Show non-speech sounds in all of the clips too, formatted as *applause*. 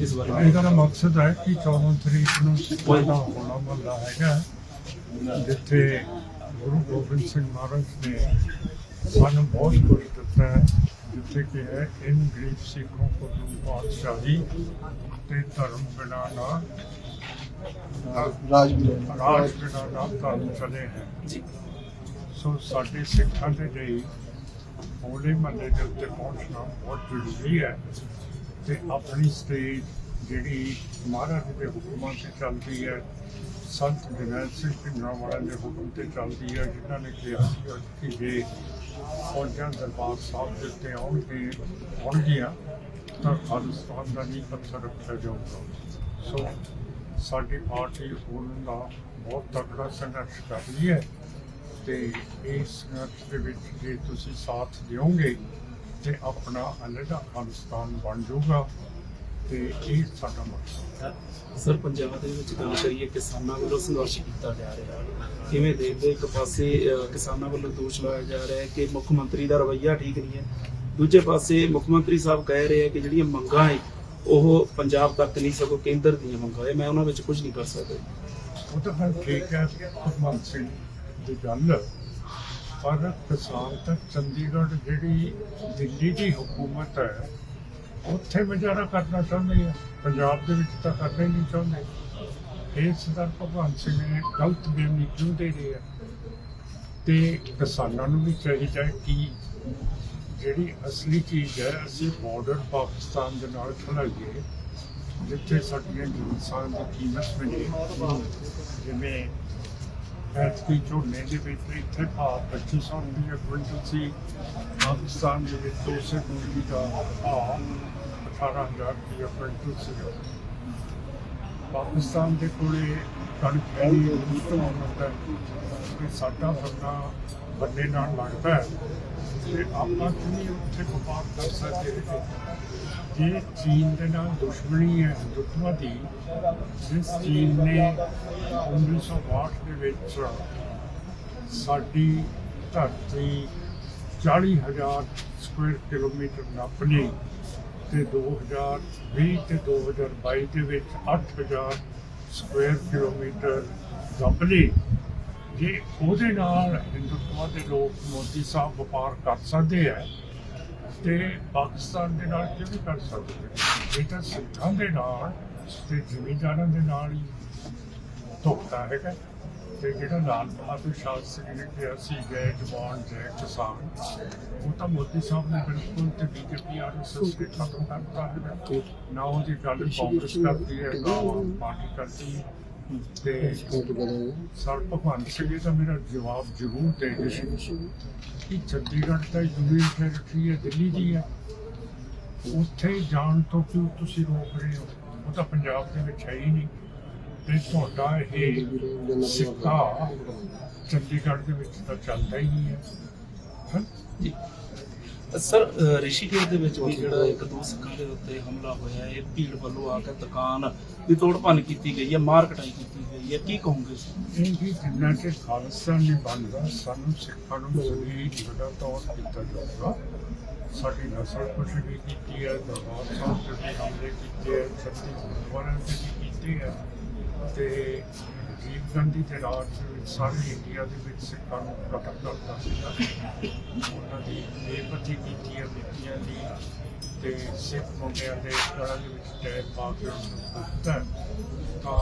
ਇਸ ਬਾਰੇ ਇਹਦਾ ਮਕਸਦ ਹੈ ਕਿ 14 ਤਰੀਕ ਨੂੰ *laughs* ਸਾਡਾ ਹੋਣਾ ਮਹੱਲਾ ਹੈਗਾ। ਜਿੱਥੇ ਗੁਰੂ ਗੋਬਿੰਦ ਸਿੰਘ ਮਹਾਰਾਜ ਨੇ ਸਾਨੂੰ ਬਹੁਤ ਕੁਝ ਦਿੱਤਾ ਹੈ ਜਿੱਥੇ ਕਿ ਹੈ ਇਨ ਗਰੀਬ ਸਿੱਖੋਂ ਕੋ ਤੂੰ ਬਾਦਸ਼ਾਹੀ ਤੇ ਧਰਮ ਬਿਨਾ ਨਾ ਰਾਜ ਰਾਜ ਬਿਨਾ ਨਾ ਧਰਮ ਚਲੇ ਹੈ। ਜੀ। ਸੋ ਸਾਡੇ ਸਿੱਖਾਂ ਦੇ ਲਈ ਹੋਲੇ ਮਹੱਲੇ ਦੇ ਉੱਤੇ ਪਹੁੰਚਣਾ ਬਹੁਤ ਜ਼ਰੂਰੀ ਹੈ। ਤੇ ਆਪਣੀ ਸਟੇਜ ਜਿਹੜੀ ਮਹਾਰਾਜ ਦੇ ਹੁਕਮਾਂ ਤੇ ਚੱਲਦੀ ਹੈ, ਸੰਤ ਜਨਰਲ ਸਿੰਘ ਪਿੰਡਰਾਵਾਲਾ ਦੇ ਹੁਕਮ ਤੇ ਚੱਲਦੀ ਹੈ, ਜਿਨ੍ਹਾਂ ਨੇ ਕਿਹਾ ਕਿ ਜੇ ਫੌਜਾਂ ਦਰਬਾਰ ਸਾਹਿਬ ਦੇ ਉੱਤੇ ਆਉਣਗੇ, ਆਉਣਗੀਆਂ, ਤਾਂ ਖਾਲਿਸਤਾਨ ਦਾ ਨਹੀਂ ਪੱਥਰ ਰੱਖਿਆ ਜਾਊਗਾ। ਸੋ ਸਾਡੀ ਪਾਰਟੀ ਉਹਨਾਂ ਦਾ ਬਹੁਤ ਤਕੜਾ ਸੰਘਰਸ਼ ਕਰ ਰਹੀ ਹੈ ਤੇ ਇਸ ਸੰਘਰਸ਼ ਦੇ ਵਿੱਚ ਜੇ ਤੁਸੀਂ ਸਾਥ ਦਿਓਗੇ ਤੇ ਆਪਣਾ ਅਲੱਗਾ ਖਾਲਿਸਤਾਨ ਬਣ ਜਾਊਗਾ ਤੇ ਇਹ ਸਾਡਾ ਮਕਸਦ ਹੈ। ਸਰ ਪੰਜਾਬ ਦੇ ਵਿੱਚ ਗੱਲ ਕਰੀਏ ਕਿਸਾਨਾਂ ਵੱਲੋਂ ਸੰਘਰਸ਼ ਕੀਤਾ ਜਾ ਰਿਹਾ ਕਿਵੇਂ ਦੇਖਦੇ ਹੋ? ਇੱਕ ਪਾਸੇ ਕਿਸਾਨਾਂ ਵੱਲੋਂ ਦੋਸ਼ ਲਾਇਆ ਜਾ ਰਿਹਾ ਹੈ ਕਿ ਮੁੱਖ ਮੰਤਰੀ ਦਾ ਰਵੱਈਆ ਠੀਕ ਨਹੀਂ ਹੈ। ਦੂਜੇ ਪਾਸੇ ਮੁੱਖ ਮੰਤਰੀ ਸਾਹਿਬ ਕਹਿ ਰਹੇ ਆ ਕਿ ਜਿਹੜੀਆਂ ਮੰਗਾਂ ਹੈ ਉਹ ਪੰਜਾਬ ਤੱਕ ਨਹੀਂ ਸਗੋਂ ਕੇਂਦਰ ਦੀਆਂ ਮੰਗਾਂ ਹੈ। ਮੈਂ ਉਹਨਾਂ ਵਿੱਚ ਕੁਝ ਨਹੀਂ ਕਰ ਸਕਦਾ। ਉਹ ਤਾਂ ਠੀਕ ਹੈ ਭਗਵੰਤ ਸਿੰਘ ਦੀ ਗੱਲ ਪਰ ਕਿਸਾਨ ਤਾਂ ਚੰਡੀਗੜ੍ਹ ਜਿਹੜੀ ਦਿੱਲੀ ਦੀ ਹਕੂਮਤ ਹੈ, ਉੱਥੇ ਗੁਜ਼ਾਰਾ ਕਰਨਾ ਚਾਹੁੰਦੇ ਆ ਪੰਜਾਬ ਦੇ ਵਿੱਚ ਤਾਂ ਕਰਨਾ ਹੀ ਨਹੀਂ ਚਾਹੁੰਦੇ। ਇਹ ਸਰਦਾਰ ਭਗਵੰਤ ਸਿੰਘ ਨੇ ਗਲਤ ਬੇਮੀ ਕਿਉਂ ਦੇ ਰਹੇ ਆ ਤੇ ਕਿਸਾਨਾਂ ਨੂੰ ਵੀ ਚਾਹੀਦਾ ਕਿ ਜਿਹੜੀ ਅਸਲੀ ਚੀਜ਼ ਹੈ, ਅਸੀਂ ਬਾਰਡਰ ਪਾਕਿਸਤਾਨ ਦੇ ਨਾਲ ਖੜਾਈਏ ਜਿੱਥੇ ਸਾਡੀਆਂ ਜਿੰਸਾਂ ਦੀ ਕੀਮਤ ਮਿਲੇ। ਜਿਵੇਂ ਐਤਕੀ ਝੋਨੇ ਦੇ ਵਿੱਚ ਇੱਥੇ ਭਾਅ 2500 ਰੁਪਏ ਕੁਇੰਟਲ ਸੀ ਪਾਕਿਸਤਾਨ ਦੇ ਵਿੱਚ 200 ਰੁਪਏ ਦਾ ਭਾਅ 18000 ਰੁਪਏ ਕੁਇੰਟਲ ਸੀ ਪਾਕਿਸਤਾਨ ਦੇ ਕੋਲੇ ਕਣਕ ਹੈ ਨਹੀਂ, ਉਹ ਤੋਂ ਹੁੰਦਾ ਕਿ ਸਾਡਾ ਬੰਦਾ ਬੰਦੇ ਨਾਲ ਲੱਗਦਾ ਹੈ। ਤੇ ਆਪਾਂ ਕਿਵੇਂ ਉੱਥੇ ਵਪਾਰ ਕਰ ਸਕਦੇ ਹਾਂ? ਜੇ ਚੀਨ ਦੇ ਨਾਲ ਦੁਸ਼ਮਣੀ ਹੈ ਹਿੰਦੂਤਵ ਦੀ ਜਿਸ ਚੀਨ ਨੇ 1962 ਦੇ ਵਿੱਚ ਸਾਡੀ ਧਰਤੀ 40000 ਸਕੁਅਰ ਕਿਲੋਮੀਟਰ ਨੱਪ ਲਈ ਤੇ 2020 ਤੇ 2022 ਦੇ ਵਿੱਚ 8000 ਸਕੁਅਰ ਕਿਲੋਮੀਟਰ ਦੱਬ ਲਈ ਜੇ ਉਹਦੇ ਨਾਲ ਹਿੰਦੁਤਵ ਦੇ ਲੋਕ ਮੋਦੀ ਸਾਹਿਬ ਵਪਾਰ ਕਰ ਸਕਦੇ ਆ ਤੇ ਪਾਕਿਸਤਾਨ ਦੇ ਨਾਲ ਕਿਵੇਂ ਕਰ ਸਕਦੇ ਇਹ ਤਾਂ ਸਿੱਖਾਂ ਦੇ ਨਾਲ ਤੇ ਜ਼ਿਮੀਂਦਾਰਾਂ ਦੇ ਨਾਲ ਹੀ ਧੋਖਾ ਹੈਗਾ, ਤੇ ਜਿਹੜਾ ਲਾਲ ਬਹਾਦਰ ਸ਼ਾਸਤਰੀ ਨੇ ਕਿਹਾ ਸੀ, ਜੈ ਜਵਾਨ, ਜੈ ਕਿਸਾਨ, ਉਹ ਤਾਂ ਮੋਦੀ ਸਾਹਿਬ ਨੇ ਬਿਲਕੁਲ ਤੇ ਬੀਜੇਪੀ ਆਰਐਸਐਸ ਨੇ ਖਤਮ ਕਰਤਾ ਹੈ ਨਾ ਉਹਦੀ ਗੱਲ ਕਾਂਗਰਸ ਕਰਦੀ ਹੈ, ਨਾ ਉਹ ਆਮ ਪਾਰਟੀ ਕਰਦੀ ਹੈ। ਤੇ ਸਰ ਭਗਵੰਤ ਸਿੰਘ ਜੀ ਦਾ ਮੇਰਾ ਜਵਾਬ ਜ਼ਰੂਰ ਦੇ ਦੇ ਕਿ ਚੰਡੀਗੜ੍ਹ ਤਾਂ ਯੂਨੀਅਨ ਟੈਰੀਟਰੀ ਹੈ, ਦਿੱਲੀ ਦੀ ਹੈ। ਉੱਥੇ ਜਾਣ ਤੋਂ ਕਿਉਂ ਤੁਸੀਂ ਰੋਕ ਰਹੇ ਹੋ? ਉਹ ਤਾਂ ਪੰਜਾਬ ਦੇ ਵਿੱਚ ਹੈ ਹੀ ਨਹੀਂ। ਤੇ ਤੁਹਾਡਾ ਇਹ ਸਿੱਕਾ ਚੰਡੀਗੜ੍ਹ ਦੇ ਵਿੱਚ ਤਾਂ ਚੱਲਦਾ ਹੀ ਨਹੀਂ ਹੈ। ਹਾਂ? ਸਰ ਅਹ, ਰਿਸ਼ੀਕੇਸ਼ ਦੇ ਵਿੱਚ ਵੀ ਜਿਹੜਾ ਇੱਕ ਦੋ ਸਿੱਖਾਂ ਦੇ ਉੱਤੇ ਹਮਲਾ ਹੋਇਆ ਇਹ ਭੀੜ ਵੱਲੋਂ ਆ ਕੇ ਦੁਕਾਨ ਦੀ ਤੋੜ ਕੀਤੀ ਗਈ ਹੈ ਮਾਰ ਕਟਾਈ ਕੀਤੀ ਗਈ ਹੈ। ਕੀ ਕਹੋਗੇ ਇਹ ਵੀ ਜਿੰਨਾ ਕਿ ਖਾਲਸਾ ਨਹੀਂ ਬਣਦਾ ਸਾਨੂੰ ਸਿੱਖਾਂ ਨੂੰ ਸਰੀਰ ਜਿਹੜਾ ਤੌਰ ਕੀਤਾ ਜਾਊਗਾ। ਸਾਡੀ ਨਸਲ ਕੁਛ ਵੀ ਕੀਤੀ ਹੈ ਦਰਬਾਰ ਸਾਹਿਬ ਤੇ ਵੀ ਹਮਲੇ ਕੀਤੇ ਹੈ ਛੱਤੀ ਗੁਰਦੁਆਰਿਆਂ ਤੇ ਵੀ ਕੀਤੇ ਹੈ। ਤੇ ਗਾਂਧੀ ਦੇ ਰਾਜ ਦੇ ਵਿੱਚ ਸਾਰੇ ਇੰਡੀਆ ਦੇ ਵਿੱਚ ਸਿੱਖਾਂ ਨੂੰ ਕਤਲ ਕਰਦਾ ਸੀਗਾ। ਉਹਨਾਂ ਦੀ ਬੇਪਤੀ ਕੀਤੀ ਹੈ ਬੇਟੀਆਂ ਦੀ ਤੇ ਸਿੱਖ ਮੁੰਡਿਆਂ ਦੇ ਘਰਾਂ ਦੇ ਵਿੱਚ ਟੈਗ ਪਾ ਕੇ ਉਹਨਾਂ ਨੂੰ ਤਾਂ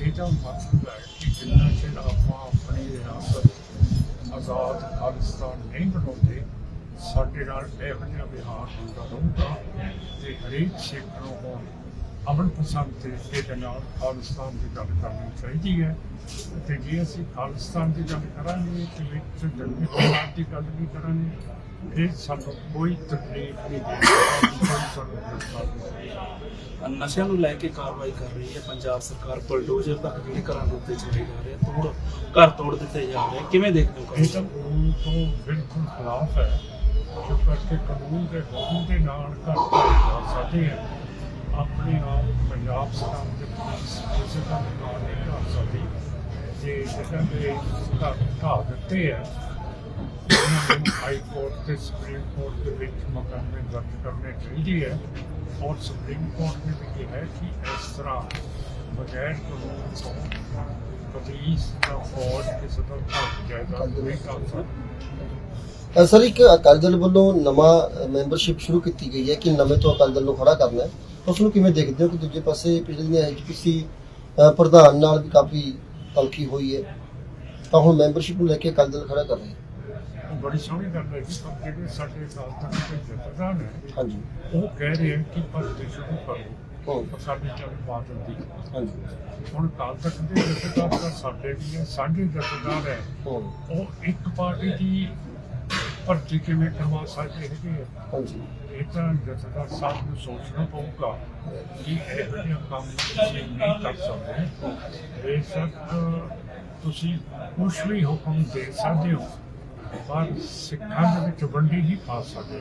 ਇਹਦਾ ਮਤਲਬ ਹੈ ਕਿ ਜਿੰਨਾ ਚਿਰ ਆਪਾਂ ਆਪਣੀ ਰਿਆਸਤ ਆਜ਼ਾਦ ਖਾਲਿਸਤਾਨ ਨਹੀਂ ਬਣਾਉਂਦੇ, ਸਾਡੇ ਨਾਲ ਇਹੋ ਜਿਹਾ ਵਿਹਾਰ ਹੁੰਦਾ ਰਹੂਗਾ ਤੇ ਹਰੇਕ ਸਿੱਖ ਨੂੰ ਹੁਣ ਅਮਨ ਪਸੰਦ ਤਰੀਕੇ ਦੇ ਨਾਲ ਖਾਲਿਸਤਾਨ ਦੀ ਗੱਲ ਕਰਨੀ ਚਾਹੀਦੀ ਹੈ ਤੇ ਜੇ ਅਸੀਂ ਖਾਲਿਸਤਾਨ ਦੀ ਗੱਲ ਕਰਾਂਗੇ ਤੇ ਵਿੱਚ ਜੰਗੀ ਜਮਾਤ ਦੀ ਗੱਲ ਵੀ ਕਰਾਂਗੇ ਇਹ ਸਾਨੂੰ ਕੋਈ ਤਕਲੀਫ ਨਹੀਂ ਕਰੇਗਾ। ਨਸ਼ਿਆਂ ਨੂੰ ਲੈ ਕੇ ਕਾਰਵਾਈ ਕਰ ਰਹੀ ਹੈ ਪੰਜਾਬ ਸਰਕਾਰ ਬਲਡੋਜ਼ਰ ਤੱਕ ਜਿਹੜੇ ਘਰਾਂ ਦੇ ਉੱਤੇ ਚਲੇ ਜਾ ਰਹੇ ਤੋੜ ਘਰ ਤੋੜ ਦਿੱਤੇ ਜਾ ਰਹੇ ਕਿਵੇਂ ਦੇਖਦੇ ਹੋ ਇਹ? ਤਾਂ ਕਾਨੂੰਨ ਤੋਂ ਬਿਲਕੁਲ ਖਿਲਾਫ ਹੈ ਜੋ ਕਰਕੇ ਕਾਨੂੰਨ ਦੇ ਹੁਕਮ ਦੇ ਨਾਲ ਘਰ ਪਾਏ ਜਾ ਸਕਦੇ ਆਪਣੇ ਆਪ ਪੰਜਾਬ ਸਰਕਾਰ ਦੇ ਕਿਸੇ ਦਾ ਵੀ ਨਹੀਂ ਕਰ ਸਕਦੀ। ਜੇ ਜਿਹੜਾ ਦੇ ਘਰ ਢਾਹ ਦਿੱਤੇ ਹੈ ਹਾਈ ਕੋਰਟ ਤੇ ਸੁਪਰੀਮ ਕੋਰਟ ਦੇ ਵਿੱਚ ਮੁਕੱਦਮੇ ਦਰਜ ਕਰਨੇ ਚਾਹੀਦੇ ਹੈ ਔਰ ਸੁਪਰੀਮ ਕੋਰਟ ਨੇ ਵੀ ਕਿਹਾ ਹੈ ਕਿ ਇਸ ਤਰ੍ਹਾਂ ਬਗੈਰ ਕਾਨੂੰਨ ਤੋਂ ਪੁਲਿਸ ਦਾ ਫੌਜ ਕਿਸੇ ਦਾ ਹੱਕ ਜਾਇਦਾਦ ਨਹੀਂ ਕਰ ਸਕਦੀ। ਸਰ ਇੱਕ ਅਕਾਲੀ ਦਲ ਵੱਲੋਂ ਨਵਾਂ ਮੈਂਬਰਸ਼ਿਪ ਸ਼ੁਰੂ ਕੀਤੀ ਗਈ ਹੈ ਕਿ ਨਵੇਂ ਤੋਂ ਅਕਾਲੀ ਦਲ ਨੂੰ ਖੜਾ ਕਰਨਾ ਹੈ। ਉਸ ਨੂੰ ਕਿਵੇਂ ਦੇਖਦੇ ਹੋ ਕਿ ਦੂਜੇ ਪਾਸੇ ਪਿਛਲੇ ਦਿਨ ਐਚਪੀਸੀ ਪ੍ਰਧਾਨ ਨਾਲ ਵੀ ਕਾਫੀ ਤਲਖੀ ਹੋਈ ਹੈ। ਤਾਂ ਹੁਣ ਮੈਂਬਰਸ਼ਿਪ ਨੂੰ ਲੈ ਕੇ ਅਕਾਲੀ ਦਲ ਖੜਾ ਕਰ ਰਹੇ ਹੈ। ਉਹ ਬੜੀ ਸੋਹਣੀ ਗੱਲ ਹੈ ਕਿ ਪਰ ਜਿਹੜੇ ਸਾਡੇ ਸਾਲ ਤੱਕ ਦੇ ਜਥੇਦਾਰ ਨੇ ਹਾਂਜੀ। ਉਹ ਕਹਿ ਰਹੇ ਹਨ ਕਿ ਭਰਤੀ ਸ਼ੁਰੂ ਕਰੋ ਹੂੰ, ਪਰ ਸਾਡੀ ਚੱਲ ਬਾਦਲ ਦੀ ਹਾਂਜੀ। ਹੁਣ ਕਾਲ ਤੱਕ ਦੇ ਜਥੇਦਾਰ ਸਾਡੇ ਵੀ ਹੈ ਸਾਡੇ ਜਥੇਦਾਰ ਹੈ। ਹੂੰ, ਉਹ ਇੱਕ ਪਾਰਟੀ ਦੀ ਭਰਤੀ ਕਿਵੇਂ ਕਰਵਾ ਸਕਦੇ ਹੈਗੇ ਆ? ਹਾਂਜੀ ਇਹ ਤਾਂ ਜਥੇਦਾਰ ਸਾਹਿਬ ਨੂੰ ਸੋਚਣਾ ਪਊਗਾ ਕਿ ਇਹੋ ਜਿਹਾ ਕੰਮ ਤੁਸੀਂ ਨਹੀਂ ਕਰ ਸਕਦੇ ਬੇਸ਼ੱਕ ਤੁਸੀਂ ਕੁਛ ਵੀ ਹੁਕਮ ਦੇ ਸਕਦੇ ਹੋ ਪਰ ਸਿੱਖਾਂ ਦੇ ਵਿੱਚ ਵੰਡੀ ਨਹੀਂ ਪਾ ਸਕਦੇ।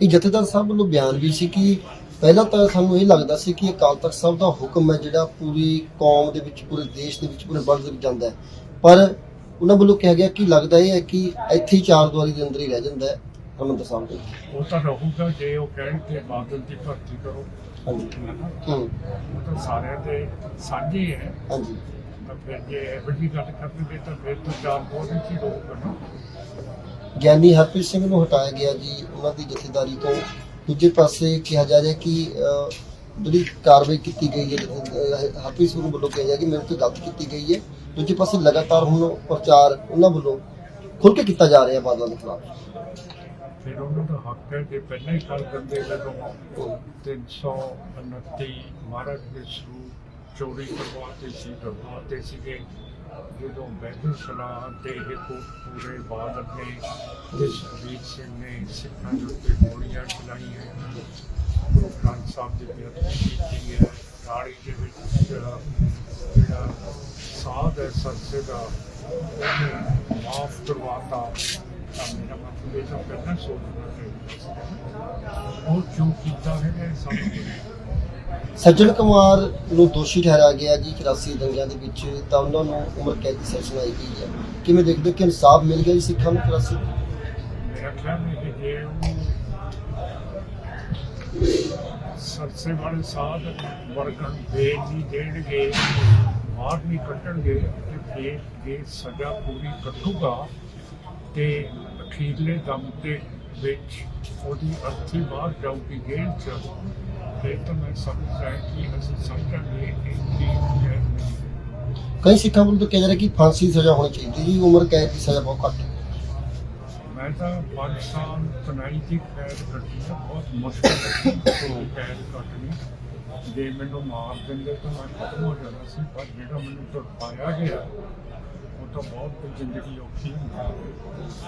ਇਹ ਜਥੇਦਾਰ ਸਾਹਿਬ ਵੱਲੋਂ ਬਿਆਨ ਵੀ ਸੀ ਕਿ ਪਹਿਲਾਂ ਤਾਂ ਸਾਨੂੰ ਇਹ ਲੱਗਦਾ ਸੀ ਕਿ ਅਕਾਲ ਤਖਤ ਸਾਹਿਬ ਦਾ ਹੁਕਮ ਹੈ ਜਿਹੜਾ ਪੂਰੀ ਕੌਮ ਦੇ ਵਿੱਚ ਪੂਰੇ ਦੇਸ਼ ਦੇ ਵਿੱਚ ਪੂਰੇ ਵਰਲਡ ਦੇ ਵਿੱਚ ਜਾਂਦਾ ਹੈ ਪਰ ਉਹਨਾਂ ਵੱਲੋਂ ਕਿਹਾ ਗਿਆ ਕਿ ਲੱਗਦਾ ਇਹ ਹੈ ਕਿ ਇੱਥੇ ਹੀ ਚਾਰ ਦੁਆਰੀ ਦੇ ਅੰਦਰ ਹੀ ਰਹਿ ਜਾਂਦਾ ਹੈ ਹਰਿਮੰਦਰ ਸਾਹਿਬ ਦੇ ਉਹ ਤਾਂ ਰਹੂਗਾ ਜੇ ਉਹ ਕਹਿਣ ਕਿ ਬਾਦਲ ਦੀ ਭਰਤੀ ਕਰੋ। ਹਾਂਜੀ। ਹਨਾ। ਹੂੰ। ਉਹ ਤਾਂ ਸਾਰਿਆਂ ਦੇ ਸਾਂਝੇ ਹੈ ਹਾਂਜੀ। ਤਾਂ ਫਿਰ ਜੇ ਇਹੋ ਜਿਹੀ ਗੱਲ ਕਰਨਗੇ ਤਾਂ ਫਿਰ ਤਾਂ ਚਾਰ ਬਹੁਤ ਹੀ ਰਹੂਗਾ ਨਾ। ਗਿਆਨੀ ਹਰਪ੍ਰੀਤ ਸਿੰਘ ਨੂੰ ਹਟਾਇਆ ਗਿਆ ਜੀ ਉਹਨਾਂ ਦੀ ਜਥੇਦਾਰੀ ਤੋਂ। ਦੂਜੇ ਪਾਸੇ ਕਿਹਾ ਜਾ ਰਿਹਾ ਕਿ ਜਿਹੜੀ ਕਾਰਵਾਈ ਕੀਤੀ ਗਈ ਹੈ ਹਰਪ੍ਰੀਤ ਸਿੰਘ ਨੂੰ ਵੱਲੋਂ ਕਿਹਾ ਜਾ ਕਿ ਮੇਰੇ ਤੇ ਗਲਤ ਕੀਤੀ ਗਈ ਹੈ। ਦੂਜੇ ਪਾਸੇ ਲਗਾਤਾਰ ਹੁਣ ਪ੍ਰਚਾਰ ਉਹਨਾਂ ਵੱਲੋਂ ਖੁੱਲ ਕੇ ਕੀਤਾ ਜਾ ਰਿਹਾ ਬਾਦਲਾਂ ਦੇ ਖਿਲਾਫ। ਫਿਰ ਉਹਨਾਂ ਦਾ ਹੱਕ ਹੈ ਕਿ ਪਹਿਲਾਂ ਹੀ ਗੱਲ ਕਰਦੇ ਜਦੋਂ 329 ਮਹਾਰਾਜ ਦੇ ਸਰੂਪ ਚੋਰੀ ਕਰਵਾਤੇ ਸੀ ਕਰਵਾਤੇ ਸੀਗੇ। ਜਦੋਂ ਬੈਦਲ ਸਲਾਹ ਤੇ ਇਹ ਪੂਰੇ ਬਾਦਲ ਨੇ ਤੇ ਸੁਖਬੀਰ ਸਿੰਘ ਨੇ ਸਿੱਖਾਂ ਦੇ ਉੱਤੇ ਗੋਲੀਆਂ ਚਲਾਈਆਂ। ਗੁਰੂ ਗ੍ਰੰਥ ਸਾਹਿਬ ਦੀ ਬੇਅਦਬੀ ਕੀਤੀ ਹੈ। ਰਾੜੀ ਦੇ ਵਿੱਚ ਜਿਹੜਾ ਜਿਹੜਾ ਸਾਧ ਹੈ ਸਰਸੇ ਦਾ ਉਹਨੂੰ ਮਾਫ ਕਰਵਾਤਾ। ਤਾਂ ਮੇਰਾ ਮਤਲਬ ਇਹ ਤਾਂ ਪਹਿਲਾਂ ਸੋਚਣਾ ਚਾਹੀਦਾ ਉਹ ਕਿਉਂ ਕੀਤਾ ਹੈ ਇਹ ਸਮਝ ਸੱਜਣ ਕੁਮਾਰ ਨੂੰ ਦੋਸ਼ੀ ਠਹਿਰਾਇਆ ਗਿਆ ਜੀ 84 ਦੰਗਿਆਂ ਦੇ ਵਿੱਚ। ਤਾਂ ਉਹਨਾਂ ਨੂੰ ਉਮਰ ਕੈਦ ਦੀ ਸਜ਼ਾ ਸੁਣਾਈ ਗਈ ਹੈ। ਕਿਵੇਂ ਦੇਖਦੇ ਕਿ ਇਨਸਾਫ ਮਿਲ ਗਿਆ ਜੀ ਸਿੱਖਾਂ ਨੂੰ 84 ਮੇਰਾ ਖਿਆਲ ਹੈ ਕਿ ਜੇ ਉਹ ਸਰਸੇ ਵਾਲੇ ਸਾਧ ਵਰਗਣ ਬੇਲ ਨਹੀਂ ਦੇਣਗੇ, ਮਾਰ ਨਹੀਂ ਕੱਟਣਗੇ ਤੇ ਫੇਰ ਜੇ ਸਜ਼ਾ ਪੂਰੀ ਕੱਟੂਗਾ ਤੇ ਅਖੀਰਲੇ ਦਮ ਦੇ ਵਿੱਚ ਉਹਦੀ ਅਰਥੀ ਬਾਹਰ ਜਾਊਗੀ ਜੇਲ੍ਹ ਚ, ਫਿਰ ਤਾਂ ਮੈਂ ਸਮਝਦਾ ਕਿ ਅਸੀਂ ਸਮਝਾਂਗੇ ਕਿ ਕੀ ਹੈ ਕਈ ਸਿੱਖਾਂ ਵੱਲੋਂ ਤਾਂ ਕਹਿ ਰਿਹਾ ਕਿ ਫਾਂਸੀ ਦੀ ਸਜ਼ਾ ਹੋਣੀ ਚਾਹੀਦੀ ਜੀ ਉਮਰ ਕੈਦ ਦੀ ਸਜ਼ਾ ਬਹੁਤ ਘੱਟ ਹੈ ਮੈਂ ਤਾਂ 5 ਸਾਲ ਤਨਾਈ ਦੀ ਕੈਦ ਕੱਟੀ ਹੈ ਬਹੁਤ ਮੁਸ਼ਕਲ ਤੋਂ ਕੋਈ ਕੈਦ ਕੱਟਣੀ ਜੇ ਮੈਨੂੰ ਮਾਰ ਦਿੰਦੇ ਤਾਂ ਮੈਂ ਖਤਮ ਹੋ ਜਾਣਾ ਸੀ ਪਰ ਜਿਹੜਾ ਮੈਨੂੰ ਤੁਰ ਪਾਇਆ ਗਿਆ ਉਹ ਤਾਂ ਬਹੁਤ ਜ਼ਿੰਦਗੀ ਔਖੀ ਹੁੰਦੀ